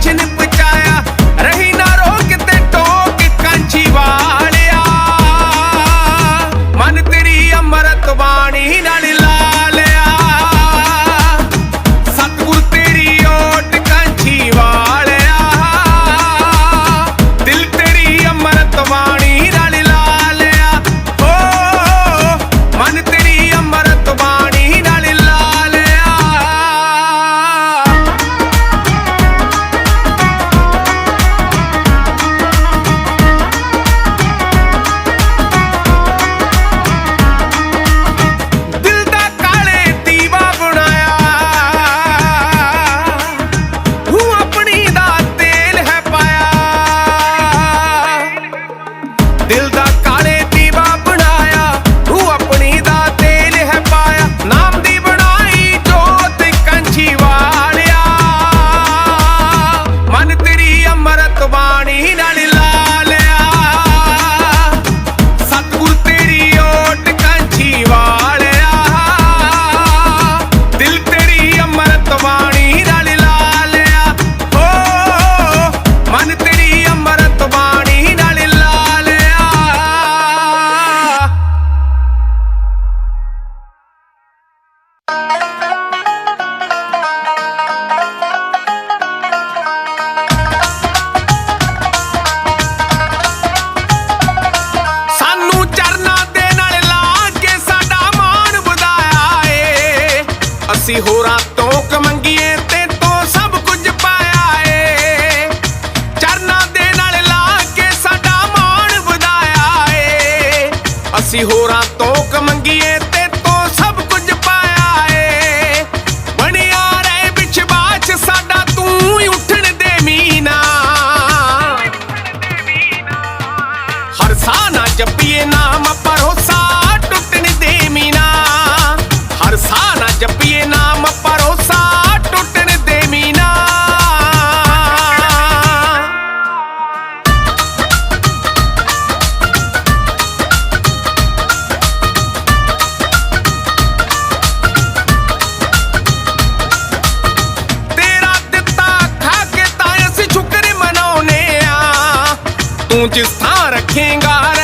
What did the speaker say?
빛에는 अमृत वाणी ਅਸੀਂ ਹੋਰਾਂ ਤੋਂ ਕਮੰਗੀਏ ਤੇ ਤੋਂ ਸਭ ਕੁਝ ਪਾਇਆ ਏ। ਚਰਨਾਂ ਦੇ ਨਾਲ ਲਾ ਕੇ ਸਾਡਾ ਮਾਣ ਵਧਾਇਆ ਏ। ਅਸੀਂ ਹੋਰਾਂ ਤੋਂ ਕਮੰਗੀਏ ਬਣਿਆ ਰਹੇ ਵਿੱਚ ਬਾਚ ਸਾਡਾ ਤੂੰ ਹੀ ਉੱਠਣ ਦੇ ਮੀਨਾ। ਹਰ ਸਾਹ ਨਾ ਜੱਪੀਏ ਨਾ ਤੂੰ ਜਿਸ ਰੱਖੇਗਾ।